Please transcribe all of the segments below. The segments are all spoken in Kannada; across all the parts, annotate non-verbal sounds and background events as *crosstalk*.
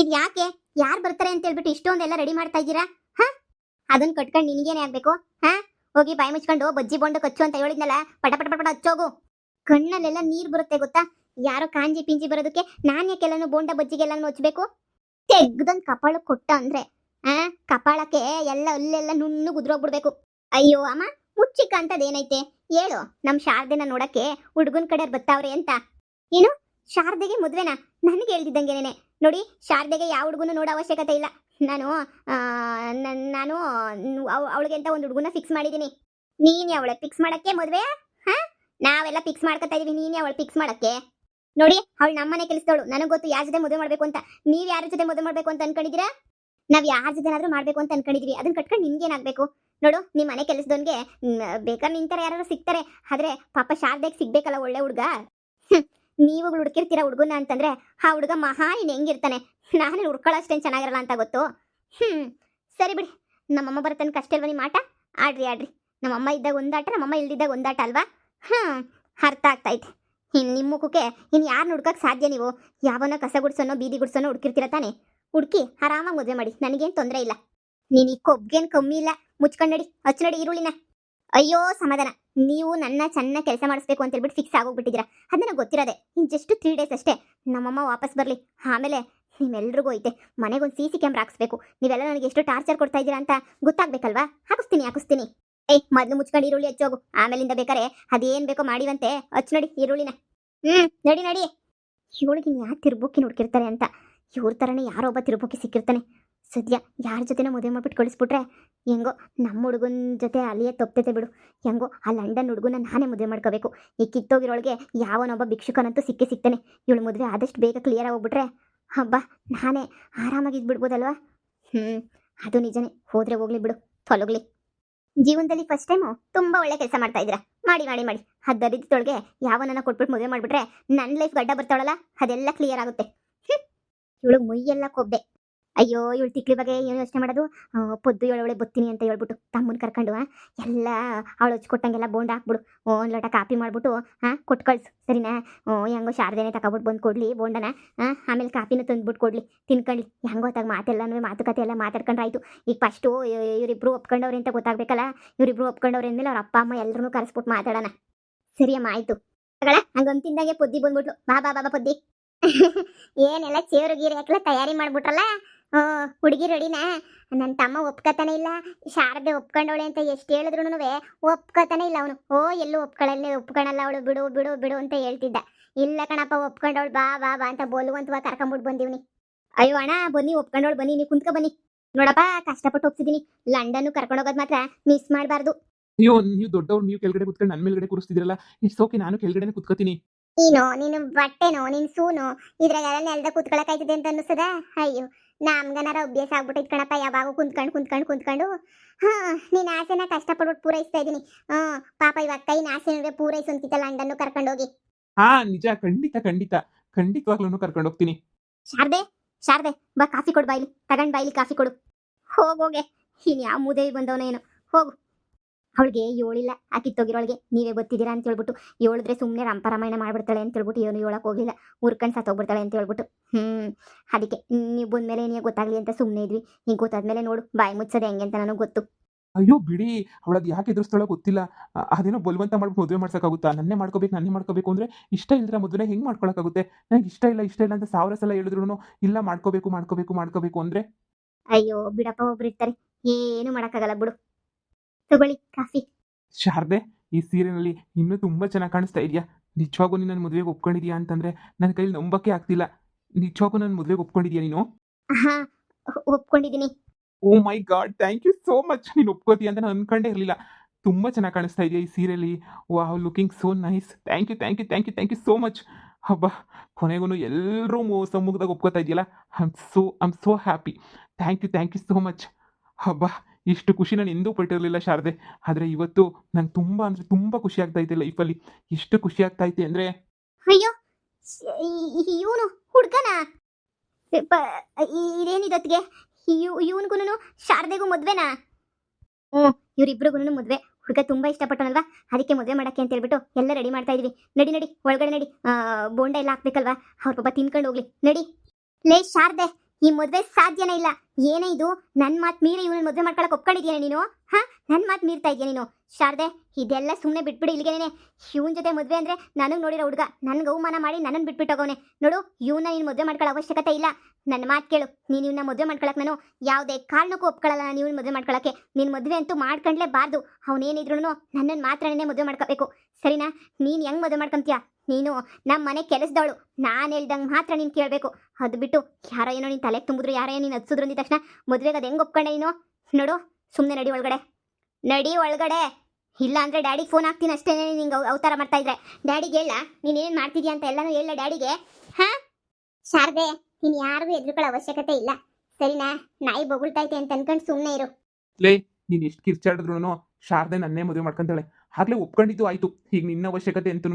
ಇದ್ ಯಾಕೆ ಯಾರ್ ಬರ್ತಾರೆ ಅಂತ ಹೇಳ್ಬಿಟ್ಟು ಇಷ್ಟೊಂದೆಲ್ಲ ರೆಡಿ ಮಾಡ್ತಾ ಇದೀರಾ ಹಾ? ಅದನ್ನ ಕಟ್ಕೊಂಡು ನಿನಗೇನೆ ಆಗ್ಬೇಕು? ಹಾ? ಹೋಗಿ ಬಾಯಿ ಮುಚ್ಕೊಂಡು ಬಜ್ಜಿ ಬೋಂಡು ಕಚ್ಚು ಅಂತ ಹೇಳಿದ್ನಲ್ಲ, ಪಟ ಪಟ ಪಟ ಹಚ್ಚೋಗು. ಕಣ್ಣಲ್ಲೆಲ್ಲ ನೀರ್ ಬರುತ್ತೆ ಗೊತ್ತಾ? ಯಾರೋ ಕಾಂಜಿ ಪಿಂಜಿ ಬರೋದಕ್ಕೆ ನಾನ್ ಯಾಕೆಲ್ಲಾನು ಬೋಂಡ ಬಜ್ಜಿಗೆಲ್ಲಾನು ಹಚ್ಬೇಕು ತೆಗ್ದಂಗ್ ಕಪಾಳ ಕೊಟ್ಟ ಅಂದ್ರೆ ಆ ಕಪಾಳಕ್ಕೆ ಎಲ್ಲ ಅಲ್ಲೆಲ್ಲ ನುಣ್ಣು ಗುದ್ರೋಗ್ಬಿಡ್ಬೇಕು. ಅಯ್ಯೋ ಅಮ್ಮ ಮುಚ್ಚಿಕ ಅಂತದೇನೈತೆ ಹೇಳು, ನಮ್ ಶಾರದೆನ ನೋಡಕ್ಕೆ ಹುಡುಗನ್ ಕಡೆ ಬರ್ತಾವ್ರೆ ಅಂತ. ಏನು? ಶಾರದೆಗೆ ಮದುವೆನಾ? ನನಗೆ ಹೇಳ್ದಿದ್ದಂಗೆನೇ ನೋಡಿ, ಶಾರದೆಗೆ ಯಾವ ಹುಡುಗನೂ ನೋಡೋ ಅವಶ್ಯಕತೆ ಇಲ್ಲ. ನಾನು ನನ್- ಅವಳಿಗೆ ಅಂತ ಒಂದು ಹುಡುಗನ ಫಿಕ್ಸ್ ಮಾಡಿದ್ದೀನಿ ನೀನ್ ಅವಳೆ ಫಿಕ್ಸ್ ಮಾಡೋಕ್ಕೆ ಮದುವೆ ಹಾ? ನಾವೆಲ್ಲ ಫಿಕ್ಸ್ ಮಾಡ್ಕೊತಾ ಇದೀವಿ, ನೀನೇ ಅವಳು ಫಿಕ್ಸ್ ಮಾಡೋಕ್ಕೆ. ನೋಡಿ, ಅವಳು ನಮ್ಮನೆ ಕೆಲಸದವಳು. ನನಗೆ ಗೊತ್ತು ಯಾರ ಜೊತೆ ಮದುವೆ ಮಾಡಬೇಕು ಅಂತ. ನೀವು ಯಾರ ಜೊತೆ ಮದುವೆ ಮಾಡಬೇಕು ಅಂತ ಅನ್ಕೊಂಡಿದೀರಾ ನಾವು ಯಾರ ಜೊತೆನಾದ್ರೂ ಮಾಡಬೇಕು ಅಂತ ಅನ್ಕೊಂಡಿದೀವಿ ಅದನ್ನ ಕಟ್ಕೊಂಡು ನಿಮ್ಗೇನಾಗಬೇಕು ನೋಡು ನಿಮ್ಮ ಮನೆ ಕೆಲಸದವನ್ಗೆ ಬೇಕಾದ್ರೆ ನಿಂತಾರೆ ಯಾರು ಸಿಗ್ತಾರೆ. ಆದ್ರೆ ಪಾಪ ಶಾರದೆಗೆ ಸಿಗ್ಬೇಕಲ್ಲ ಒಳ್ಳೆ ಹುಡ್ಗ. ಹ್ಮ್, ನೀವು ಹುಡುಕಿರ್ತೀರ ಹುಡುಗನ ಅಂತಂದ್ರೆ ಆ ಹುಡುಗ ಮಹಾ ಇನ್ ಹೆಂಗಿರ್ತಾನೆ. ನಾನು ಹುಡ್ಕೊಳ್ಳೋಷ್ಟೇನು ಚೆನ್ನಾಗಿರಲ್ಲ ಅಂತ ಗೊತ್ತು. ಹ್ಮ್ ಸರಿ ಬಿಡಿ. ನಮ್ಮಮ್ಮ ಬರ್ತನಕ ಅಷ್ಟೇ ಅಲ್ವಾ ನಿಮ್ಮ ಆಟ? ಆಡ್ರಿ ಆಡ್ರಿ. ನಮ್ಮಮ್ಮ ಇದ್ದಾಗ ಒಂದಾಟ ನಮ್ಮಮ್ಮ ಇಲ್ದಿದ್ದಾಗ ಒಂದಾಟ ಅಲ್ವಾ? ಹ್ಮ್ ಅರ್ಥ ಆಗ್ತೈತೆ ಇನ್ನು ನಿಮ್ಮ ಮುಖಕ್ಕೆ ಇನ್ನು ಯಾರು ಹುಡ್ಕಕ್ಕೆ ಸಾಧ್ಯ ನೀವು? ಯಾವನ ಕಸ ಗುಡ್ಸೋನೋ ಬೀದಿ ಗುಡ್ಸೋನೋ ಹುಡ್ಕಿರ್ತೀರ ತಾನೆ? ಹುಡುಕಿ ಆರಾಮಾಗಿ ಮದುವೆ ಮಾಡಿ. ನನಗೇನು ತೊಂದರೆ ಇಲ್ಲ. ನೀನು ಈ ಕೊಬ್ಗೇನು ಕಮ್ಮಿ ಇಲ್ಲ. ಮುಚ್ಕೊಂಡಡಿ ನಡಿ ಈರುಳ್ಳಿನ. ಅಯ್ಯೋ, ಸಮಾಧಾನ. ನೀವು ನನ್ನ ಚೆನ್ನಾಗಿ ಕೆಲಸ ಮಾಡಿಸ್ಬೇಕು ಅಂತ ಹೇಳ್ಬಿಟ್ಟು ಫಿಕ್ಸ್ ಆಗೋಗ್ಬಿಟ್ಟಿದ್ದೀರಾ. ಅದು ನನಗೆ ಗೊತ್ತಿರೋದೆ. ಜಸ್ಟ್ ತ್ರೀ ಡೇಸ್ ಅಷ್ಟೇ. ನಮ್ಮಮ್ಮ ವಾಪಸ್ ಬರಲಿ. ಆಮೇಲೆ ನಿಮ್ಮೆಲ್ರಿಗೂ ಐತೆ. ಮನೆಗೊಂದು ಸಿ ಸಿ ಕ್ಯಾಮ್ರಾ ಹಾಕ್ಸ್ಬೇಕು. ನೀವೆಲ್ಲ ನನಗೆ ಎಷ್ಟು ಟಾರ್ಚರ್ ಕೊಡ್ತಾ ಇದ್ದೀರಾ ಅಂತ ಗೊತ್ತಾಗ್ಬೇಕಲ್ವಾ? ಹಾಕಿಸ್ತೀನಿ ಹಾಕಿಸ್ತೀನಿ. ಏಯ್ ಮೊದಲು ಮುಚ್ಕೊಂಡು ಈರುಳ್ಳಿ ಹಚ್ಚೋಗು ಆಮೇಲಿಂದ ಬೇಕಾರೆ ಅದೇನ್ ಬೇಕೋ ಮಾಡಿವಂತೆ. ಹಚ್ಚು ನಡಿ ಈರುಳ್ಳಿನ. ಹ್ಞೂ ನಡಿ ನಡಿ. ಇವಳಿಗೆ ಯಾರು ತಿರ್ಬೋಕಿ ನೋಡ್ಕಿರ್ತಾರೆ ಅಂತ. ಇವ್ರ ಥರನೇ ಯಾರೋ ಒಬ್ಬ ತಿರ್ಬೋಕಿ ಸಿಕ್ಕಿರ್ತಾನೆ. ಸದ್ಯ ಯಾರ ಜೊತೆನ ಮದುವೆ ಮಾಡ್ಬಿಟ್ಟು ಕಳಿಸ್ಬಿಟ್ರೆ ಹೆಂಗೋ ನಮ್ಮ ಹುಡುಗನ ಜೊತೆ ಅಲ್ಲಿಯೇ ತಪ್ತೈತೆ ಬಿಡು. ಹೆಂಗೋ ಆ ಲಂಡನ್ ಹುಡುಗನ ನಾನೇ ಮದುವೆ ಮಾಡ್ಕೋಬೇಕು. ಈ ಕಿತ್ತೋಗಿರೋಳಿಗೆ ಯಾವನೊಬ್ಬ ಭಿಕ್ಷುಕನಂತೂ ಸಿಕ್ಕೇ ಸಿಗ್ತಾನೆ. ಇವಳು ಮದುವೆ ಆದಷ್ಟು ಬೇಗ ಕ್ಲಿಯರ್ ಆಗೋಗ್ಬಿಟ್ರೆ ಹಬ್ಬ ನಾನೇ ಆರಾಮಾಗಿ ಇದ್ಬಿಡ್ಬೋದಲ್ವಾ? ಹ್ಞೂ ಅದು ನಿಜನೇ. ಹೋದ್ರೆ ಹೋಗ್ಲಿ ಬಿಡು. ತೊಲಗ್ಲಿ. ಜೀವನದಲ್ಲಿ ಫಸ್ಟ್ ಟೈಮು ತುಂಬ ಒಳ್ಳೆ ಕೆಲಸ ಮಾಡ್ತಾ ಇದ್ದೀರಾ? ಮಾಡಿ ಮಾಡಿ ಮಾಡಿ. ಅದು ದರಿದ್ರೊಳಗೆ ಯಾವನನ್ನ ಕೊಟ್ಬಿಟ್ಟು ಮದುವೆ ಮಾಡಿಬಿಟ್ರೆ ನನ್ನ ಲೈಫ್ ಗಡ್ಡ ಬರ್ತಾಳಲ್ಲ? ಅದೆಲ್ಲ ಕ್ಲಿಯರ್ ಆಗುತ್ತೆ. ಇವಳು ಮೈಯೆಲ್ಲ ಕೊಬ್ಬೆ ಅಯ್ಯೋ, ಇವಳು ತಿಕ್ಲಿ ಬಗ್ಗೆ ಏನು ಯೋಚನೆ ಮಾಡೋದು? ಪೊದ್ದು ಏಳೊಳೆ ಬತ್ತೀನಿ ಅಂತ ಹೇಳ್ಬಿಟ್ಟು ತಮ್ಮನ ಕರ್ಕೊಂಡು ಎಲ್ಲ ಅವಳು ಹಚ್ಕೊಟ್ಟಂಗೆಲ್ಲ ಬೋಂಡ್ ಹಾಕ್ಬಿಡು. ಒಂದು ಲೋಟ ಕಾಪಿ ಮಾಡ್ಬಿಟ್ಟು ಹಾಂ ಕೊಟ್ಟು ಕಳ್ಸು, ಸರಿನಾ? ಹೆಂಗೋ ಶಾರದೇನೆ ತಗೊಬಿಟ್ಟು ಬಂದು ಕೊಡಲಿ, ಬೋಂಡನ ಹಾಂ ಆಮೇಲೆ ಕಾಪಿನ ತಂದ್ಬಿಟ್ಟು ಕೊಡಲಿ, ತಿನ್ಕೊಳ್ಳಿ. ಹೆಂಗೋ ತಾಗ ಮಾತೆಲ್ಲನೂ ಮಾತುಕತೆ ಎಲ್ಲ ಮಾತಾಡ್ಕೊಂಡ್ರಾಯ್ತು. ಈಗ ಫಸ್ಟು ಇವರಿಬ್ರು ಒಪ್ಕೊಂಡವ್ರೆ ಅಂತ ಗೊತ್ತಾಗಬೇಕಲ್ಲ? ಇವರಿಬ್ರು ಒಪ್ಕೊಂಡವ್ರೆ ಅಂದಮೇಲೆ ಅವ್ರ ಅಪ್ಪ, ಅಮ್ಮ ಎಲ್ಲರೂ ಕರೆಸ್ಬಿಟ್ಟು ಮಾತಾಡೋಣ. ಸರಿಯಮ್ಮ ಆಯಿತು. ಹಂಗೊಂದು ತಿಂದಾಗೆ ಪೊದ್ದಿ ಬಂದ್ಬಿಟ್ಲು. ಬಾ ಬಾ ಬಾ ಬಾ, ಪೊದ್ದಿ. *laughs* ಏನೆಲ್ಲ ಚೇರು ಗೀರು ಹಾಕಲ್ಲ ತಯಾರಿ ಮಾಡ್ಬಿಟ್ರಲ್ಲ? ಹುಡುಗಿ ರೆಡಿನಾ ನನ್ನ ತಮ್ಮ ಒಪ್ಕೋತಾನೆ ಇಲ್ಲ. ಶಾರದೆ ಒಪ್ಕೊಂಡವಳೆ ಅಂತ ಎಷ್ಟು ಹೇಳಿದ್ರು ಒಪ್ಕೋತಾನೆ ಇಲ್ಲ ಅವನು. ಓ ಎಲ್ಲೂ ಒಪ್ಕೊಳ್ಳಲ್ಲ ಒಪ್ಕೊಳಲ್ಲ ಅವಳು. ಬಿಡು ಬಿಡು ಬಿಡು ಅಂತ ಹೇಳ್ತಿದ್ದ. ಇಲ್ಲ ಕಣಪ್ಪ ಒಪ್ಕೊಂಡವಳು ಬಾ ಬಾ ಬಾ ಅಂತ ಬೋಲುವಂತವ ಕರ್ಕೊಂಬಿಟ್ಟು ಬಂದಿವ್ನಿ. ಅಯ್ಯೋ ಅಣ್ಣ ಬನ್ನಿ ಒಪ್ಕೊಂಡವಳು ಬನ್ನಿ ನೀವು ಕುಂತ್ಕೊ ಬನ್ನಿ. ನೋಡಪ್ಪ ಕಷ್ಟಪಟ್ಟು ಒಪ್ಸಿದೀನಿ. ಲಂಡನ್ ಕರ್ಕೊಂಡೋಗೋದು ಮಾತ್ರ ಮಿಸ್ ಮಾಡಬಾರ್ದು. ಅಯ್ಯೋ ನೀವು ದೊಡ್ಡವ್ರು ನೀವು ಕೆಳಗಡೆ ಕುತ್ಕೊಂಡು ನನ್ನ ಮೇಲ್ಗಡೆ ಕೂರಿಸ್ತಿದ್ರಲ್ಲ ಇಟ್ಸ್ ಓಕೆ ನಾನು ಕೆಳಗಡೆ ಕುತ್ಕೋತೀನಿ. ನೀನು ನಿನ್ನ ಬಟ್ಟೆನೋ ನಿನ್ ಸೂನು ಇದ್ರಾಗೆಲ್ಲ ನೆಲದ ಕುತ್ಕೊಳಕಾಯ್ತದೆ ಅಂತ ಅನ್ನಿಸ್ತದ? ಅಯ್ಯೋ ನಮ್ಗನಾರ ಅಭ್ಯಾಸ ಆಗ್ಬಿಟ್ಟೈತ್ ಕಣಪ್ಪ ಯಾವಾಗ ಕುಂತ್ಕೊಂಡು ಕುಂತ್ಕೊಂಡು ಕುಂತ್ಕೊಂಡು. ಹಾ ನಿನ್ನ ಆಸೆನ ಕಷ್ಟಪಡ್ಬಿಟ್ಟು ಪೂರೈಸ್ತಾ ಇದ್ದೀನಿ ಹಾ ಪಾಪ ಇವಾಗ ಕೈ ಆಸೆ ಪೂರೈಸು ಅಂತಿತ್ತ ಲಂಡನ್ನು ಕರ್ಕೊಂಡೋಗಿ. ಹಾ ನಿಜ ಖಂಡಿತ ಖಂಡಿತ. ಖಂಡಿತವಾಗ್ಲೂ ಕರ್ಕೊಂಡು ಹೋಗ್ತೀನಿ ಶಾರದೆ ಶಾರದೆ ಬಾ ಕಾಫಿ ಕೊಡು ಬಾಯ್ಲಿ. ತಗೊಂಡ್ ಬಾಯ್ಲಿ ಕಾಫಿ ಕೊಡು. ಹೋಗೋಗೆ ಇನ್ ಯಾವ ಮುದೇವಿ ಬಂದವನ ಏನು ಹೋಗು. ಅವಳಿಗೆ ಏಳಿಲ್ಲ. ಆ ಕಿತ್ತೋಗಿರೋಳಿಗೆ ನೀವೇ ಗೊತ್ತಿದ್ದೀರಾ? ಅಂತ ಹೇಳ್ಬಿಟ್ಟು ಹೇಳಿದ್ರೆ ಸುಮ್ಮನೆ ರಂಪರಾಮಾಯಣ ಮಾಡ್ಬಿಡ್ತಾಳೆ ಅಂತ ಹೇಳ್ಬಿಟ್ಟು ಏನು ಹೇಳಕ್ ಹೋಗ್ಲಿಲ್ಲ. ಉರ್ಕಂಡು ಸತ್ತೋಗ್ಬಿಡ್ತಾಳೆ ಅಂತ ಹೇಳ್ಬಿಟ್ಟು. ಹ್ಮ್. ಅದಕ್ಕೆ ನೀವು ಬಂದ್ಮೇಲೆ ಏನೇ ಗೊತ್ತಾಗ್ಲಿ ಅಂತ ಸುಮ್ಮನೆ ಇದ್ವಿ. ಹಿಂಗೆ ಗೊತ್ತಾದ್ಮೇಲೆ ನೋಡು ಬಾಯಿ ಮುಚ್ಚೋದು ಹೆಂಗೆ ಅಂತ ನನಗೆ ಗೊತ್ತು. ಅಯ್ಯೋ ಬಿಡಿ. ಅವಳದ್ ಯಾಕೆ ಎದುರಿಸ್ತಾಳೋ ಗೊತ್ತಿಲ್ಲ. ಅದೇನೋ ಬಲ್ವಂತ ಮಾಡ್ಬಿಟ್ಟು ಮದುವೆ ಮಾಡ್ಸೋಕ್ಕಾಗುತ್ತಾ? ನನ್ನೇ ಮಾಡ್ಕೋಬೇಕು ನನ್ನೇ ಮಾಡ್ಕೋಬೇಕು ಅಂದ್ರೆ ಇಷ್ಟ ಇಲ್ಲದ್ರೆ ಮದುವೆ ಹೆಂಗ್ ಮಾಡ್ಕೊಳಕ್ಕಾಗುತ್ತೆ? ನನಗೆ ಇಷ್ಟ ಇಲ್ಲ ಇಷ್ಟ ಇಲ್ಲ ಅಂತ ಸಾವಿರ ಸಲ ಹೇಳಿದ್ರು ಇಲ್ಲ ಮಾಡ್ಕೋಬೇಕು ಮಾಡ್ಕೋಬೇಕು ಮಾಡ್ಕೋಬೇಕು ಅಂದ್ರೆ? ಅಯ್ಯೋ ಬಿಡಪ್ಪ ಒಬ್ರು ಇರ್ತಾರೆ. ಏನು ಮಾಡೋಕ್ಕಾಗಲ್ಲ ಬಿಡು. ತಗೊಳ್ಳಿ ಕಾಫಿ. ಶಾರದೆ ಈ ಸೀರೆನಲ್ಲಿ ಇನ್ನೂ ತುಂಬಾ ಚೆನ್ನಾಗಿ ಕಾಣಿಸ್ತಾ ಇದೆಯಾ? ನಿಜವಾಗೂ ನೀನು ನನ್ನ ಮದುವೆಗೆ ಒಪ್ಕೊಂಡಿದ್ಯಾ ಅಂತಂದ್ರೆ ನನ್ನ ಕೈಲಿ ನಂಬಕ್ಕೆ ಆಗ್ತಿಲ್ಲ. ನಿಜವಾಗೂ ನನ್ನ ಮದುವೆಗೆ ಒಪ್ಕೊಂಡಿದ್ಯಾ ನೀನು? ಹಾ ಒಪ್ಕೊಂಡಿದ್ದೀನಿ. ಓ my God thank you so much. ನೀನು ಒಪ್ಕೋತೀಯ ಅಂತ ನಾನು ಅನ್ಕೊಂಡೇ ಇರಲಿಲ್ಲ. ತುಂಬ ಚೆನ್ನಾಗಿ ಕಾಣಿಸ್ತಾ ಇದೆಯಾ ಈ ಸೀರೆಯಲ್ಲಿ wow looking so nice. Thank you thank you thank you thank you so much. ಹಬ್ಬ ಕೊನೆಗೂ ಎಲ್ಲರೂ ಮೋಸ ಸಮ್ಮುಖದಾಗ ಒಪ್ಕೋತಾ ಇದೆಯಲ್ಲ? I am so I am so happy. Thank you thank you so much. ಹಬ್ಬ ಇಷ್ಟು ಖುಷಿ ನಾನು ಎಂದೂ ಪಟ್ಟಿರಲಿಲ್ಲ ಶಾರದೆ. ಆದರೆ ಇವತ್ತು ನಂಗೆ ತುಂಬ ಅಂದರೆ ತುಂಬ ಖುಷಿ ಆಗ್ತಾ ಇದೆ ಲೈಫಲ್ಲಿ. ಇಷ್ಟು ಖುಷಿ ಆಗ್ತಾ ಐತೆ ಅಂದರೆ ಅಯ್ಯೋ ಇವನು ಹುಡ್ಗನ? ಇದೇನಿದತ್ಗೆ ಇವನ್ಗುನು ಶಾರದೆಗೂ ಮದ್ವೆನಾ? ಹ್ಞೂ ಇವ್ರಿಬ್ರಿಗೂ ಮದುವೆ. ಹುಡುಗ ತುಂಬಾ ಇಷ್ಟಪಟ್ಟನಲ್ವಾ? ಅದಕ್ಕೆ ಮದುವೆ ಮಾಡಕ್ಕೆ ಅಂತ ಹೇಳ್ಬಿಟ್ಟು ಎಲ್ಲ ರೆಡಿ ಮಾಡ್ತಾ ಇದೀವಿ. ನಡಿ ನಡಿ, ಒಳಗಡೆ ನಡಿ. ಬೋಂಡ ಎಲ್ಲ ಹಾಕ್ಬೇಕಲ್ವಾ? ಅವ್ರ ಪಾಪ ತಿನ್ಕೊಂಡು ಹೋಗ್ಲಿ. ನಡಿ. ಲೇ, ಶಾರದೆ ಈ ಮದ್ವೆ ಸಾಧ್ಯನೇ ಇಲ್ಲ. ಏನೇ ಇದು? ನನ್ನ ಮಾತು ಮೀರಿ ಇವನ ಮದುವೆ ಮಾಡ್ಕೊಳಕ್ ಒಪ್ಕೊಂಡಿದ್ಯಾ ನೀನು? ಹಾ? ನನ್ನ ಮಾತು ಮೀರ್ತಾ ಇದೆಯಾ ನೀನು? ಶಾರದೆ, ಇದೆಲ್ಲ ಸುಮ್ಮನೆ ಬಿಟ್ಬಿಡಿ ಇಲ್ಲಿಗೇನೆ ಇವನ್ ಜೊತೆ ಮದ್ವೆ ಅಂದ್ರೆ ನನಗೆ ನೋಡಿರೋ ಹುಡುಗ. ನನಗೆ ಅವಮಾನ ಮಾಡಿ ನನ್ನನ್ನು ಬಿಟ್ಬಿಟ್ಟೋಗವನೆ ನೋಡು ಇವನ್ನ ನೀನು ಮದುವೆ ಮಾಡ್ಕೊಳ್ಳೋ ಅವಶ್ಯಕತೆ ಇಲ್ಲ. ನನ್ನ ಮಾತು ಕೇಳು. ನೀನು ಇವನ್ನ ಮದ್ವೆ ಮಾಡ್ಕೊಳಕ್ ನಾನು ಯಾವುದೇ ಕಾರಣಕ್ಕೂ ಒಪ್ಕೊಳ್ಳಲ್ಲ ನಾನು ಇವನ್ ಮದ್ವೆ ಮಾಡ್ಕೊಳಕ್ಕೆ. ನಿನ್ನ ಮದ್ವೆ ಅಂತೂ ಮಾಡ್ಕೊಂಡ್ಲೇಬಾರ್ದು ಅವನೇನಿದ್ರು ನನ್ನನ್ನು ಮಾತ್ರನೇ ಮದುವೆ ಮಾಡ್ಕೋಬೇಕು. ಸರಿನಾ? ನೀನು ಹೆಂಗ್ ಮದುವೆ ಮಾಡ್ಕೊಂತೀಯ? ನೀನು ನಮ್ಮ ಮನೆ ಕೆಲಸದವಳು. ನಾನು ಹೇಳ್ದಂಗೆ ಮಾತ್ರ ನೀನು ಕೇಳಬೇಕು. ಅದು ಬಿಟ್ಟು ಯಾರೋ ಏನೋ ನೀನು ತಲೆಗೆ ತುಂಬಿದ್ರು, ಯಾರೋ ನೀನು ಹತ್ಸಿದ್ರು ಅಂದಿದ ತಕ್ಷಣ ಮದುವೆಗೆ ಅದು ಹೆಂಗೆ ಒಪ್ಕೊಂಡೆ ನೀನು? ನೋಡು ಸುಮ್ಮನೆ ನಡಿ ಒಳಗಡೆ. ನಡಿ ಒಳಗಡೆ. ಇಲ್ಲ ಅಂದರೆ ಡ್ಯಾಡಿಗೆ ಫೋನ್ ಹಾಕ್ತೀನಿ ಅಷ್ಟೇ, ನಿಂಗೆ ಅವತಾರ ಮಾಡ್ತಾ ಇದ್ರೆ. ಡ್ಯಾಡಿಗೆ ಹೇಳ, ನೀನು ಏನು ಮಾಡ್ತಿದ್ಯಾ ಅಂತ ಎಲ್ಲನೂ ಹೇಳ ಡ್ಯಾಡಿಗೆ. ಹಾ? ಶಾರದೆ, ನೀನು ಯಾರಿಗೂ ಎದುರುಗಳ ಅವಶ್ಯಕತೆ ಇಲ್ಲ. ಸರಿನಾ? ನಾಯಿ ಬೊಗಳ್ತೈತೆ ಅಂತ ಅನ್ಕೊಂಡು ಸುಮ್ಮನೆ ಇರು. ಲೇ, ನೀನು ಎಷ್ಟು ಕಿರ್ಚಾಡಿದ್ರು ಶಾರದೆ ನನ್ನೇ ಮದುವೆ ಮಾಡ್ಕೊಂತಾಳೆ. ಆಗ್ಲೇ ಒಪ್ಕೊಂಡಿದ್ದು ಆಯ್ತು. ಈಗ ನಿನ್ನ ಅವಶ್ಯಕತೆ ಅಂತೂ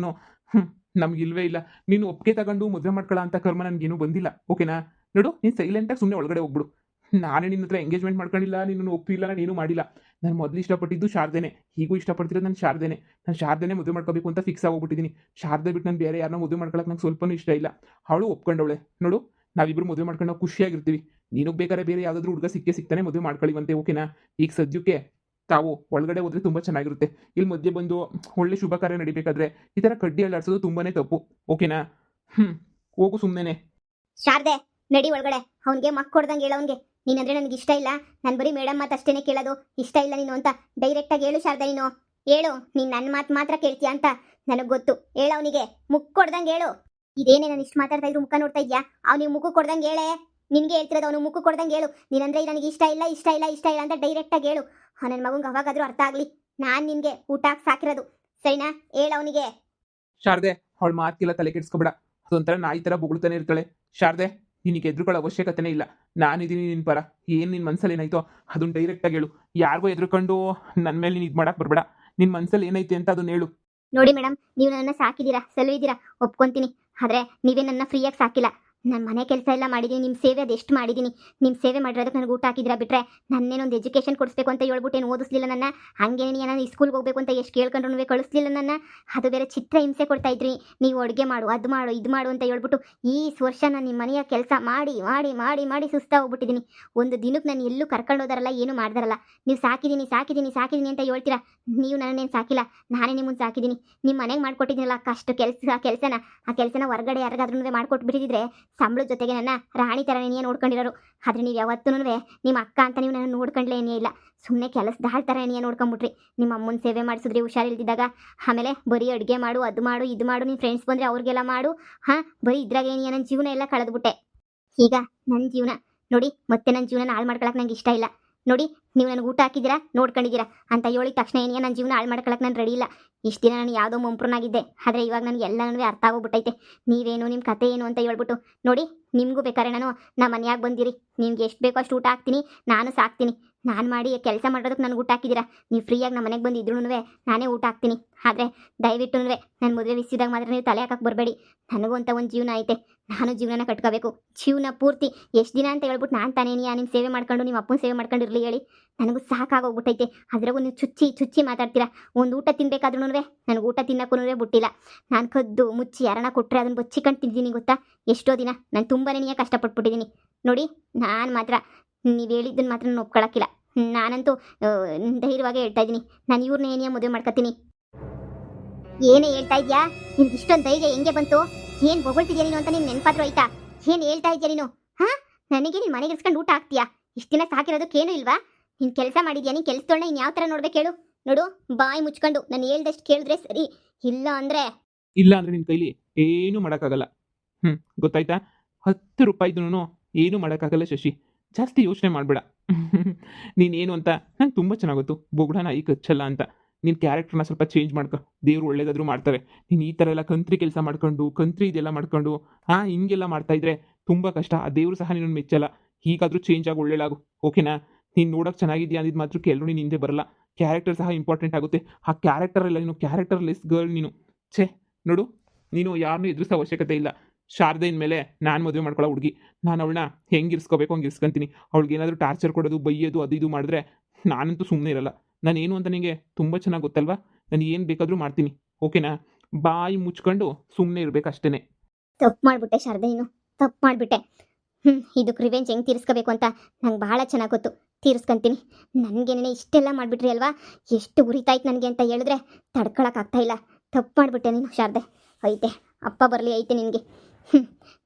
ನಮ್ಗೆ ಇಲ್ವೇ ಇಲ್ಲ. ನೀನು ಒಪ್ಪಿಗೆ ತಗೊಂಡು ಮದುವೆ ಮಾಡ್ಕೊಳ್ಳೋ ಅಂತ ಕರ್ಮ ನನಗೇನು ಬಂದಿಲ್ಲ. ಓಕೆನಾ? ನೋಡು, ನೀನು ಸೈಲೆಂಟಾಗಿ ಸುಮ್ಮನೆ ಒಳಗಡೆ ಹೋಗ್ಬಿಡು. ನಾನೇ ನಿನ್ನ ಹತ್ರ ಎಂಗೇಜ್ಮೆಂಟ್ ಮಾಡ್ಕೊಂಡಿಲ್ಲ ನಿನ್ನನ್ನು ಒಪ್ಪಿಲ್ಲ ನೀನು ಮಾಡಿಲ್ಲ. ನಾನು ಮೊದಲು ಇಷ್ಟಪಟ್ಟಿದ್ದು ಶಾರ್ದೇನೆ. ಈಗೂ ಇಷ್ಟಪಡ್ತಿರೋದು ನಾನು ಶಾರ್ದೇನೆ. ನಾನು ಶಾರ್ದೇನೆ ಮದುವೆ ಮಾಡ್ಕೋಬೇಕು ಅಂತ ಫಿಕ್ಸ್ ಆಗೋಗ್ಬಿಟ್ಟಿದ್ದೀನಿ ಶಾರ್ದೆ ಬಿಟ್ಟು ನಾನು ಬೇರೆ ಯಾರನ್ನ ಮದುವೆ ಮಾಡ್ಕೊಳಕ್ಕೆ ನಂಗೆ ಸ್ವಲ್ಪನೂ ಇಷ್ಟ ಇಲ್ಲ. ಅವಳು ಒಪ್ಕೊಂಡವಳೆ. ನೋಡು, ನಾವಿಬ್ರು ಮದುವೆ ಮಾಡ್ಕೊಂಡು ಖುಷಿಯಾಗಿರ್ತೀವಿ. ನೀನು ಬೇಕಾದ್ರೆ ಬೇರೆ ಯಾವುದಾದ್ರೂ ಹುಡುಗ ಸಿಕ್ಕೇ ಸಿಗ್ತಾನೆ ಮದುವೆ ಮಾಡ್ಕೊಳ್ಳಿವಂತೆ ಓಕೆನಾ? ಈಗ ಸದ್ಯಕ್ಕೆ ತಾವು ಒಳಗಡೆ ಹೋದ್ರೆ ತುಂಬ ಚೆನ್ನಾಗಿರುತ್ತೆ. ಇಲ್ಲಿ ಮಧ್ಯೆ ಬಂದು ಒಳ್ಳೆ ಶುಭ ಕಾರ್ಯ ನಡಿಬೇಕಾದ್ರೆ ಈ ಥರ ಕಡ್ಡಿ ಅಲ್ಲಾಡ್ಸೋದು ತುಂಬಾನೇ ತಪ್ಪು. ಓಕೆನಾ? ಹ್ಞೂ ಹೋಗು ಸುಮ್ಮನೆ ಶಾರದೆ, ನಡಿ ಒಳಗಡೆ. ಅವನಿಗೆ ಮಕ್ ಕೊಡ್ದಂಗೆ ಹೇಳೋನ್ಗೆ ನೀನಂದ್ರೆ ನನಗೆ ಇಷ್ಟ ಇಲ್ಲ. ನಾನು ಬರೀ ಮೇಡಮ್ ಮಾತು ಅಷ್ಟೇನೆ ಕೇಳೋದು. ಇಷ್ಟ ಇಲ್ಲ ನೀನು ಅಂತ ಡೈರೆಕ್ಟ್ ಆಗಿ ಹೇಳು ಶಾರದೆ ನೀನು. ಹೇಳು, ನೀನು ನನ್ನ ಮಾತು ಮಾತ್ರ ಕೇಳ್ತೀಯ ಅಂತ? ನನಗೆ ಗೊತ್ತು. ಹೇಳು ಅವನಿಗೆ. ಮುಕ್ ಕೊಡ್ದಂಗೆ ಹೇಳು. ಇದೇನೇ ನಾನು ಇಷ್ಟು ಮಾತಾಡ್ತಾ ಇದ್ರು ಮುಖ ನೋಡ್ತಾ ಇದ್ಯಾ? ಅವ್ನಿಗೆ ಮುಖ ಕೊಡ್ದಂಗೆ ಹೇಳೇ. ನಿನಗೆ ಹೇಳ್ತಿರೋದು ಅವನು ಮುಖ ಕೊಡ್ದಂಗೆ ಹೇಳು. ನೀನಂದ್ರೆ ನನಗೆ ಇಷ್ಟ ಇಲ್ಲ ಇಷ್ಟ ಇಲ್ಲ ಇಷ್ಟ ಇಲ್ಲ ಅಂತ ಡೈರೆಕ್ಟಾಗಿ ಹೇಳು. ನನ್ನ ಮಗಂಗೆ ಅವಾಗಾದ್ರೂ ಅರ್ಥ ಆಗಲಿ. ನಾನು ನಿನಗೆ ಊಟ ಸಾಕಿರೋದು. ಸರಿನಾ? ಹೇಳು ಅವನಿಗೆ. ಶಾರದೆ ಅವಳ ಮಾತಿಲ್ಲ ತಲೆ ಕೆಡಿಸ್ಕೊಬೇಡ. ಅದೊಂಥರ ನಾಯಿ ಥರ ಬೊಗಳ್ತಾನೆ ಇರ್ತಾಳೆ. ಶಾರದೆ ನಿನಗೆ ಎದುರುಗಳ ಅವಶ್ಯಕತೆನೇ ಇಲ್ಲ. ನಾನಿದ್ದೀನಿ ನಿನ್ನ ಪರ. ಏನು ನಿನ್ನ ಮನಸ್ಸಲ್ಲಿ ಏನಾಯ್ತೋ ಅದನ್ನ ಡೈರೆಕ್ಟಾಗಿ ಹೇಳು. ಯಾರಿಗೋ ಎದುರುಕೊಂಡು ನನ್ನ ಮೇಲೆ ನೀನು ಇದು ಮಾಡಕ್ಕೆ ಬರಬೇಡ. ನಿನ್ನ ಮನಸ್ಸಲ್ಲಿ ಏನೈತೆ ಅಂತ ಅದನ್ನ ಹೇಳು. ನೋಡಿ ಮೇಡಮ್ ನೀವು ನನ್ನ ಸಾಕಿದ್ದೀರಾ? ಸಲುವಿದ್ದೀರಾ? ಒಪ್ಕೊಂತೀನಿ. ಆದರೆ ನೀವೇ ನನ್ನ ಫ್ರೀಯಾಗಿ ಸಾಕಿಲ್ಲ. ನಾನು ಮನೆ ಕೆಲಸ ಎಲ್ಲ ಮಾಡಿದ್ದೀನಿ ನಿಮ್ಮ ಸೇವೆ ಅದೆಷ್ಟು ಮಾಡಿದ್ದೀನಿ ನಿಮ್ಮ ಸೇವೆ ಮಾಡಿರೋದಕ್ಕೆ ನನಗೆ ಊಟ ಹಾಕಿದ್ರೆ ಬಿಟ್ರೆ ನನ್ನೇನೊಂದು ಎಜುಕೇಷನ್ ಕೊಡಿಸ್ಬೇಕು ಅಂತ ಹೇಳ್ಬಿಟ್ಟು ಏನು ಓದಿಸ್ಲಿಲ್ಲ ನನ್ನ? ಹಂಗೆ ನಾನು ಸ್ಕೂಲ್ಗೆ ಹೋಗಬೇಕು ಅಂತ ಎಷ್ಟು ಕೇಳ್ಕೊಂಡ್ರು ಕಳಿಸ್ಲಿಲ್ಲ ನನ್ನ? ಅದು ಬೇರೆ ಚಿತ್ರ ಹಿಂಸೆ ಕೊಡ್ತಾ ಇದ್ರಿ. ನೀವು ಅಡುಗೆ ಮಾಡು, ಅದು ಮಾಡು, ಇದು ಮಾಡು ಅಂತ ಹೇಳ್ಬಿಟ್ಟು ಈ ವರ್ಷ ನಾನು ನಿಮ್ಮ ಮನೆಯ ಕೆಲಸ ಮಾಡಿ ಮಾಡಿ ಮಾಡಿ ಮಾಡಿ ಸುಸ್ತಾ ಹೋಗ್ಬಿಟ್ಟಿದ್ದೀನಿ ಒಂದು ದಿನಕ್ಕೆ ನಾನು ಎಲ್ಲೂ ಕರ್ಕೊಂಡು ಹೋದಾರಲ್ಲ, ಏನು ಮಾಡ್ದಾರಲ್ಲ. ನೀವು ಸಾಕಿದ್ದೀನಿ ಸಾಕಿದ್ದೀನಿ ಸಾಕಿದ್ದೀನಿ ಅಂತ ಹೇಳ್ತೀರಾ? ನೀವು ನನ್ನೇನು ಸಾಕಿಲ್ಲ, ನಾನೇ ನಿಮ್ಮನ್ನು ಸಾಕಿದ್ದೀನಿ ನಿಮ್ಮ ಮನೆಗೆ ಮಾಡ್ಕೊಟ್ಟಿದ್ದೀನಲ್ಲ ಕಷ್ಟ ಕೆಲಸ, ಕೆಲಸನ, ಆ ಕೆಲಸನ ಹೊರಗಡೆ ಯಾರಿಗಾದ್ರೂ ಮಾಡ್ಕೊಟ್ಬಿಟ್ಟಿದ್ರೆ ಸಂಬಳದ ಜೊತೆಗೆ ನನ್ನ ರಾಣಿ ಥರನೇ ನೀನು ನೋಡ್ಕೊಂಡಿರೋರು. ಆದರೆ ನೀವು ಯಾವತ್ತೂ ನಿಮ್ಮ ಅಕ್ಕ ಅಂತ ನೀವು ನನ್ನ ನೋಡ್ಕೊಂಡ್ಲೇ ಏನೇ ಇಲ್ಲ. ಸುಮ್ಮನೆ ಕೆಲಸದಾಳ್ ಥರ ನೀನು ನೋಡ್ಕೊಂಬಿಟ್ರಿ. ನಿಮ್ಮ ಅಮ್ಮನ ಸೇವೆ ಮಾಡಿಸಿದ್ರಿ, ಹುಷಾರಿಲ್ದಿದ್ದಾಗ. ಆಮೇಲೆ ಬರೀ ಅಡುಗೆ ಮಾಡು, ಅದು ಮಾಡು, ಇದು ಮಾಡು ನಿಮ್ಮ ಫ್ರೆಂಡ್ಸ್ ಬಂದರೆ ಅವ್ರಿಗೆಲ್ಲ ಮಾಡು. ಹಾಂ, ಬರೀ ಇದ್ರಾಗ ಏನಿಯ ನನ್ನ ಜೀವನ ಎಲ್ಲ ಕಳೆದ್ಬಿಟ್ಟೆ. ಈಗ ನನ್ನ ಜೀವನ ನೋಡಿ, ಮತ್ತೆ ನನ್ನ ಜೀವನ ಹಾಳು ಮಾಡ್ಕೊಳಕ್ಕೆ ನಂಗೆ ಇಷ್ಟ ಇಲ್ಲ. ನೋಡಿ, ನೀವು ನನಗೆ ಊಟ ಹಾಕಿದ್ದೀರಾ? ನೋಡ್ಕೊಂಡಿದ್ದೀರಾ? ಅಂತ ಹೇಳಿದ ತಕ್ಷಣ ಏನೇ ನನ್ನ ಜೀವನ ಹಾಳು ಮಾಡ್ಕೊಳಕ್ಕೆ ನಾನು ರೆಡಿ ಇಲ್ಲ. ಇಷ್ಟು ದಿನ ನಾನು ಯಾವುದೋ ಮುಂಪ್ರನಾಗಿದ್ದೆ. ಆದರೆ ಇವಾಗ ನನಗೆ ಎಲ್ಲನೂ ಅರ್ಥ ಆಗೋಗ್ಬಿಟ್ಟೈತೆ ನೀವೇನು ನಿಮ್ಮ ಕತೆ ಏನು ಅಂತ ಹೇಳ್ಬಿಟ್ಟು, ನೋಡಿ, ನಿಮಗೂ ಬೇಕಾದ್ರೆ ನಾನು ನಮ್ಮ ಮನೆಯಾಗ ಬಂದಿರಿ. ನಿಮ್ಗೆ ಎಷ್ಟು ಬೇಕೋ ಅಷ್ಟು ಊಟ ಹಾಕ್ತೀನಿ, ನಾನು ಸಾಕ್ತೀನಿ. ನಾನು ಮಾಡಿ ಕೆಲಸ ಮಾಡೋದಕ್ಕೆ ನನಗೆ ಊಟ ಹಾಕಿದ್ದೀರಾ ನೀವು ಫ್ರೀಯಾಗಿ ನಮ್ಮ ಮನೆಗೆ ಬಂದು ಇದ್ರೂ ನಾನೇ ಊಟ ಹಾಕ್ತೀನಿ. ಆದರೆ ದಯವಿಟ್ಟು ನನ್ನ ಮದುವೆ ವಿಸಿದಾಗ ಮಾತ್ರ ನೀವು ತಲೆ ಹಾಕಕ್ಕೆ ಬರಬೇಡಿ. ನನಗೂ ಅಂತ ಒಂದು ಜೀವನ ಐತೆ. ನಾನು ಜೀವನನ ಕಟ್ಕೋಬೇಕು. ಜೀವನ ಪೂರ್ತಿ ಎಷ್ಟು ದಿನ ಅಂತ ಹೇಳ್ಬಿಟ್ಟು ನಾನು ತಾನೇ ನಿಮ್ಮ ಸೇವೆ ಮಾಡ್ಕೊಂಡು ನಿಮ್ಮ ಅಪ್ಪನ ಸೇವೆ ಮಾಡ್ಕೊಂಡು ಇರಲಿ ಹೇಳಿ. ನನಗೂ ಸಾಕಾಗೋಗ್ಬಿಟ್ಟೈತೆ. ಅದ್ರಾಗೂ ನೀವು ಚುಚ್ಚಿ ಚುಚ್ಚಿ ಮಾತಾಡ್ತೀರಾ? ಒಂದು ಊಟ ತಿನ್ಬೇಕಾದ್ರೂ ನನಗೆ ಊಟ ತಿನ್ನಕ್ಕೂ ಬಿಟ್ಟಿಲ್ಲ. ನಾನು ಕದ್ದು, ಮುಚ್ಚಿ ಯಾರನ್ನ ಕೊಟ್ಟರೆ ಅದನ್ನು ಬಚ್ಚಿಕೊಂಡು ತಿಂತೀನಿ ಗೊತ್ತಾ? ಎಷ್ಟೋ ದಿನ. ನಾನು ತುಂಬಾನೇ ಕಷ್ಟಪಟ್ಬಿಟ್ಟಿದ್ದೀನಿ ನೋಡಿ, ನಾನು ಮಾತ್ರ ನೀವು ಹೇಳಿದ್ದನ್ನು ಮಾತ್ರ ನಾನು ಒಪ್ಕೊಳಕ್ಕಿಲ್ಲ. ನಾನಂತೂ ಧೈರ್ಯವಾಗಿ ಹೇಳ್ತಾ ಇದ್ದೀನಿ. ನಾನು ಇವ್ರನ್ನ ಏನೇ ಮದುವೆ ಮಾಡ್ಕೊತೀನಿ ಏನೇ ಹೇಳ್ತಾ ಇದೆಯಾ? ನಿಮ್ಗೆ ಇಷ್ಟೊಂದು ಧೈರ್ಯ ಹೆಂಗೆ ಬಂತು? ಏನು ಹೊಗಳ್ತಿದ್ಯಾ ನೀನು ಅಂತ ನೀನು ನೆನಪಾದ್ರು ಆಯ್ತಾ? ಏನು ಹೇಳ್ತಾ ಇದೆಯಾ ನೀನು? ಹಾ? ನನಗೆ ನೀನು ಮನೆಗೆ ಇಸ್ಕೊಂಡು ಊಟ ಹಾಕ್ತೀಯಾ? ಇಷ್ಟು ದಿನ ಸಾಕಿರೋದಕ್ಕೇನು ಇಲ್ವಾ? ನೀನು ಕೆಲಸ ಮಾಡಿದ್ಯಾ? ನೀನು ಕೆಲಸದೊಳನ ಇನ್ನು ಯಾವ ಥರ ನೋಡ್ಬೇಕು ಹೇಳು ನೋಡು, ಬಾಯಿ ಮುಚ್ಕೊಂಡು ನಾನು ಹೇಳ್ದಷ್ಟು ಕೇಳಿದ್ರೆ ಸರಿ. ಇಲ್ಲ ಅಂದರೆ? ಇಲ್ಲ ಅಂದರೆ ನಿನ್ನ ಕೈಲಿ ಏನೂ ಮಾಡೋಕ್ಕಾಗಲ್ಲ. ಹ್ಞೂ ಗೊತ್ತಾಯ್ತಾ? ಹತ್ತು ರೂಪಾಯಿದೂ ಏನೂ ಮಾಡೋಕ್ಕಾಗಲ್ಲ ಶಶಿ. ಜಾಸ್ತಿ ಯೋಚನೆ ಮಾಡಬೇಡ. *laughs* ನೀನೇನು ಅಂತ? ನಂಗೆ ತುಂಬ ಚೆನ್ನಾಗೊತ್ತು. ಬೋಗಡ ನಾಯಿ ಕಚ್ಚಲ್ಲ ಅಂತ. ನಿನ್ನ ಕ್ಯಾರೆಕ್ಟರ್ನ ಸ್ವಲ್ಪ ಚೇಂಜ್ ಮಾಡ್ಕೊ. ದೇವ್ರು ಒಳ್ಳೇದಾದರೂ ಮಾಡ್ತಾರೆ. ನೀನು ಈ ಥರ ಎಲ್ಲ ಕಂತ್ರಿ ಕೆಲಸ ಮಾಡ್ಕೊಂಡು ಕಂತ್ರಿ ಇದೆಲ್ಲ ಮಾಡ್ಕೊಂಡು, ಹಾಂ, ಹಿಂಗೆಲ್ಲ ಮಾಡ್ತಾ ಇದ್ರೆ ತುಂಬ ಕಷ್ಟ. ಆ ದೇವರು ಸಹ ನಿನ್ನ ಮೆಚ್ಚಲ್ಲ. ಹೀಗಾದರೂ ಚೇಂಜ್ ಆಗಿ ಒಳ್ಳೇಳಾಗು ಓಕೆನಾ ನೀನು ನೋಡೋಕೆ ಚೆನ್ನಾಗಿದೆಯಾ ಅಂದಿದ್ದು ಮಾತ್ರ ಕೆಲವು ನೀನು ಹಿಂದೆ ಬರಲ್ಲ. ಕ್ಯಾರೆಕ್ಟರ್ ಸಹ ಇಂಪಾರ್ಟೆಂಟ್ ಆಗುತ್ತೆ. ಆ ಕ್ಯಾರೆಕ್ಟರ್ ಎಲ್ಲ ನೀನು ಕ್ಯಾರೆಕ್ಟರ್ ಲೆಸ್ ಗರ್ಲ್ ನೀನು. ಛೇ, ನೋಡು, ನೀನು ಯಾರನ್ನೂ ಎದುರಿಸೋ ಅವಶ್ಯಕತೆ ಇಲ್ಲ. ಶಾರದೆಯ ಮೇಲೆ ನಾನು ಮದುವೆ ಮಾಡ್ಕೊಳ್ಳೋ ಹುಡುಗಿ. ನಾನು ಅವಳನ್ನ ಹೆಂಗೆ ಇರ್ಸ್ಕೋಬೇಕು ಹಂಗೆ ಇರ್ಸ್ಕೊಂತೀನಿ. ಅವಳಿಗೆ ಏನಾದರೂ ಟಾರ್ಚರ್ ಕೊಡೋದು, ಬೈಯೋದು, ಅದು ಇದು ಮಾಡಿದ್ರೆ ನಾನಂತೂ ಸುಮ್ಮನೆ ಇರಲ್ಲ. ನಾನು ಏನು ಅಂತ ನನಗೆ ತುಂಬ ಚೆನ್ನಾಗಿ ಗೊತ್ತಲ್ವಾ? ನಾನು ಏನು ಬೇಕಾದರೂ ಮಾಡ್ತೀನಿ. ಓಕೆನಾ? ಬಾಯಿ ಮುಚ್ಕೊಂಡು ಸುಮ್ಮನೆ ಇರಬೇಕು ಅಷ್ಟೇ ತಪ್ಪು ಮಾಡಿಬಿಟ್ಟೆ ಶಾರದೆ ನೀನು. ತಪ್ಪು ಮಾಡಿಬಿಟ್ಟೆ. ಹ್ಞೂ ಇದಕ್ಕೆ ರಿವೆಂಜ್ ಹೆಂಗೆ ತೀರಿಸ್ಕೋಬೇಕು ಅಂತ ನಂಗೆ ಭಾಳ ಚೆನ್ನಾಗಿ ಗೊತ್ತು. ತೀರಿಸ್ಕೊಂತೀನಿ. ನನಗೇನೇ ಇಷ್ಟೆಲ್ಲ ಮಾಡಿಬಿಟ್ರಿ ಅಲ್ವಾ? ಎಷ್ಟು ಉರಿತಾಯ್ತು ನನಗೆ ಅಂತ ಹೇಳಿದ್ರೆ ತಡ್ಕೊಳಕ್ಕಾಗ್ತಾ ಇಲ್ಲ. ತಪ್ಪು ಮಾಡಿಬಿಟ್ಟೆ ನೀನು ಶಾರದೆ. ಐತೆ, ಅಪ್ಪ ಬರಲಿ ಐತೆ ನಿನಗೆ.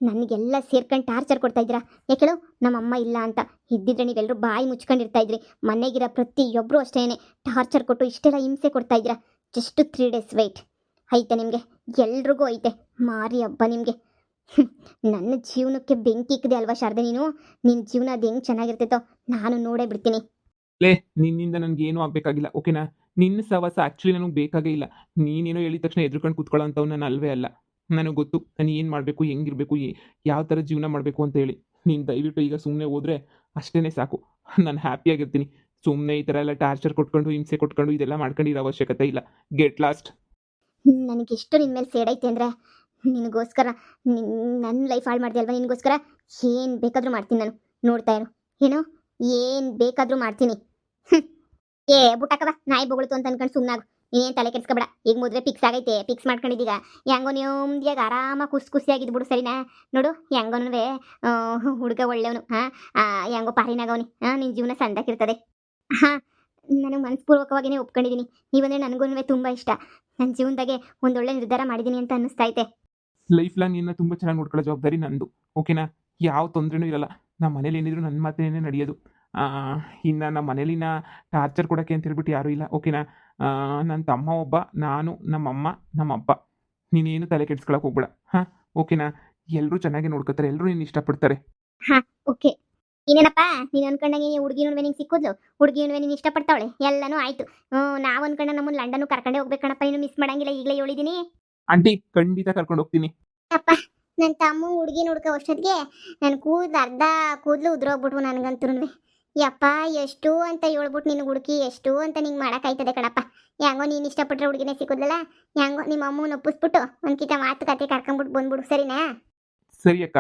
ನನಗೆಲ್ಲ ಸೇರ್ಕೊಂಡು ಟಾರ್ಚರ್ ಕೊಡ್ತಾ ಇದ್ದೀರಾ? ಯಾಕೆಳು ನಮ್ಮಮ್ಮ ಇಲ್ಲ ಅಂತ. ಇದ್ದಿದ್ರೆ ನೀವೆಲ್ಲರೂ ಬಾಯಿ ಮುಚ್ಕೊಂಡಿರ್ತಾ ಇದ್ರಿ. ಮನೆಗಿರೋ ಪ್ರತಿಯೊಬ್ಬರು ಅಷ್ಟೇ ಟಾರ್ಚರ್ ಕೊಟ್ಟು ಇಷ್ಟೆಲ್ಲ ಹಿಂಸೆ ಕೊಡ್ತಾ ಇದ್ದೀರಾ? ಜಸ್ಟ್ ತ್ರೀ ಡೇಸ್ ವೆಯ್ಟ್ ಐತೆ ನಿಮಗೆ, ಎಲ್ರಿಗೂ ಐತೆ. ಮಾರಿ ಹಬ್ಬ ನಿಮಗೆ. ನನ್ನ ಜೀವನಕ್ಕೆ ಬೆಂಕಿ ಇಕ್ಕದೆ ಅಲ್ವಾ ಶಾರದೆ ನೀನು? ನಿನ್ನ ಜೀವನ ಅದು ಹೆಂಗೆ ಚೆನ್ನಾಗಿರ್ತೈತೋ ನಾನು ನೋಡೇ ಬಿಡ್ತೀನಿ. ಲೇ, ನಿನ್ನಿಂದ ನನಗೆ ಏನೂ ಆಗಬೇಕಾಗಿಲ್ಲ, ಓಕೆನಾ? ನಿನ್ನ ಸವಾಸ ಆ್ಯಕ್ಚುಲಿ ನನಗೆ ಬೇಕಾಗೇ ಇಲ್ಲ. ನೀನೇನೋ ಹೇಳಿದ ತಕ್ಷಣ ಎದ್ರುಕೊಂಡು ಕೂತ್ಕೊಳ್ಳೋ ಅಂಥವು ನಾನು ಅಲ್ವೇ ಅಲ್ಲ. ನನಗೆ ಗೊತ್ತು, ನಾನು ಏನು ಮಾಡಬೇಕು, ಹೆಂಗಿರಬೇಕು ಯಾವ ಥರ ಜೀವನ ಮಾಡಬೇಕು ಅಂತ ಹೇಳಿ. ನೀನು ದಯವಿಟ್ಟು ಈಗ ಸುಮ್ಮನೆ ಹೋದರೆ ಅಷ್ಟೇ ಸಾಕು. ನಾನು ಹ್ಯಾಪಿಯಾಗಿರ್ತೀನಿ ಸುಮ್ಮನೆ ಈ ಥರ ಎಲ್ಲ ಟಾರ್ಚರ್ ಕೊಟ್ಕೊಂಡು, ಹಿಂಸೆ ಕೊಟ್ಕೊಂಡು ಇದೆಲ್ಲ ಮಾಡ್ಕೊಂಡಿರೋ ಅವಶ್ಯಕತೆ ಇಲ್ಲ. ಗೆಟ್ ಲಾಸ್ಟ್ ನನಗೆ ಎಷ್ಟು ನಿನ್ನ ಮೇಲೆ ಸೇಡೈತೆ ಅಂದರೆ ನಿನಗೋಸ್ಕರ, ನಿನ್ ನನ್ನ ಲೈಫ್ ಹಾಳು ಮಾಡಿದೆ ಅಲ್ವಾ ನಿನಗೋಸ್ಕರ? ಏನು ಬೇಕಾದರೂ ಮಾಡ್ತೀನಿ ನಾನು. ನೋಡ್ತಾ ಇರು. ಏನು? ಏನು ಬೇಕಾದರೂ ಮಾಡ್ತೀನಿ. ಏ ಬುಟ್ಟಕ್ಕವ ನಾಯಿ ಬೊಗಳ್ತು ಅಂತ ಅನ್ಕೊಂಡು ಸುಮ್ಮನಾಗು ನೀನೇನು ತಲೆ ಕೆಡ್ಸ್ಕೊಬೇಡ. ಈಗ ಮುದ್ರೆ ಫಿಕ್ಸ್ ಆಗೈತೆ. ಫಿಕ್ಸ್ ಮಾಡ್ಕೊಂಡಿದ್ದೀಗ ಹೆಂಗೋ ನೆಮ್ಮದಿಯಾಗಿ ಆರಾಮಾಗಿ ಖುಷಿ ಖುಷಿಯಾಗಿದ್ದು ಬಿಡು ಸರಿನಾ? ನೋಡು ಹೆಂಗೋನುವೆ ಹುಡುಗ ಒಳ್ಳೆಯವನು ಹಾಂ? ಹೆಂಗೋ ಪಾರಿನಾಗವನಿ ಹಾಂ ನಿನ್ನ ಜೀವನ ಸಂದಾಕಿರ್ತದೆ ಹಾಂ ನಾನು ಮನಸ್ಪೂರ್ವಕವಾಗಿಯೇ ಒಪ್ಕೊಂಡಿದ್ದೀನಿ ನೀವಂದರೆ ನನಗೂ ತುಂಬ ಇಷ್ಟ. ನನ್ನ ಜೀವನದಾಗೆ ಒಂದೊಳ್ಳೆ ನಿರ್ಧಾರ ಮಾಡಿದ್ದೀನಿ ಅಂತ ಅನ್ನಿಸ್ತಾ ಲೈಫ್ ಲಾಂಗ್ ನಿನ್ನ ತುಂಬ ಚೆನ್ನಾಗಿ ನೋಡ್ಕೊಳ್ಳೋ ಜವಾಬ್ದಾರಿ ನಂದು. ಓಕೆನಾ ಯಾವ ತೊಂದರೆನೂ ಇರಲ್ಲ. ನಮ್ಮ ಮನೇಲಿ ಏನಿದ್ರು ನನ್ನ ಮಾತೇನೇ ನಡೆಯೋದು. ಇನ್ನು ನಮ್ಮ ಮನೇಲಿನ ಟಾರ್ಚರ್ ಕೊಡೋಕ್ಕೆ ಅಂತ ಹೇಳ್ಬಿಟ್ಟು ಯಾರೂ ಇಲ್ಲ. ಓಕೆನಾ ನನ್ನ ತಮ್ಮ ಒಬ್ಬ ನಾನು ನಮ್ಮಮ್ಮ ನಮ್ಮಪ್ಪ. ನೀನೇನು ತಲೆ ಕೆಡ್ಸ್ಕೊಳಕ್ ಹೋಗ್ಬೇಡ. ಹಾ ಓಕೆನಾ? ಎಲ್ಲರೂ ಚೆನ್ನಾಗಿ ನೋಡ್ಕೊತಾರೆ ಎಲ್ಲರೂ ನೀನು ಇಷ್ಟಪಡ್ತಾರೆ. ಓಕೆ. ಇನ್ನೇನಪ್ಪ ನೀನು ಅನ್ಕೊಂಡಂಗೆ ಹುಡುಗಿ ನೋಡ್ವೆ ನಿಂಗೆ ಸಿಕ್ಕೋದ್ಲು? ಹುಡುಗಿ ನೋಡ್ವೆ ನೀನು ಇಷ್ಟಪಡ್ತಾವಳೆ? ಎಲ್ಲಾನು ಆಯ್ತು. ಹ್ಞೂ ನಾವು ಅನ್ಕೊಂಡ ನಮ್ಮನ್ನು ಲಂಡನ್ ಕರ್ಕೊಂಡೇ ಹೋಗ್ಬೇಕಣಪ್ಪ ಇನ್ನು ಮಿಸ್ ಮಾಡಂಗಿಲ್ಲ ಈಗಲೇ ಹೇಳಿದ್ದೀನಿ ಆಂಟಿ ಖಂಡಿತ ಕರ್ಕೊಂಡು ಹೋಗ್ತೀನಿ. ಅಪ್ಪ ನನ್ನ ತಮ್ಮ ಹುಡುಗಿ ನೋಡ್ಕೋ ಅಷ್ಟೊತ್ತಿಗೆ ನನ್ನ ಕೂದಲು ಅರ್ಧ ಕೂದಲು ಉದ್ರೋಗ್ಬಿಟ್ವು ನನಗಂತೂ ಯಪ್ಪ, ಎಷ್ಟು ಅಂತ ಹೇಳ್ಬಿಟ್ಟು ನಿನ್ನ ಹುಡುಕಿ, ಎಷ್ಟು ಅಂತ ನಿಂಗೆ ಮಾಡೋಕ್ಕಾಯ್ತದೆ ಕಣಪ್ಪ. ಹೆಂಗೋ ನೀನು ಇಷ್ಟಪಟ್ಟರೆ ಹುಡುಗಿನೇ ಸಿಕ್ಕೋದಲ್ಲ ಹೆಂಗೋ ನಿಮ್ಮ ಅಮ್ಮನ ಒಪ್ಪಿಸ್ಬಿಟ್ಟು ಒಂದು ಕಿತ ಮಾತುಕತೆ ಕರ್ಕೊಂಬಿಟ್ಟು ಬಂದ್ಬಿಡು, ಸರಿನಾ? ಸರಿ ಅಕ್ಕ.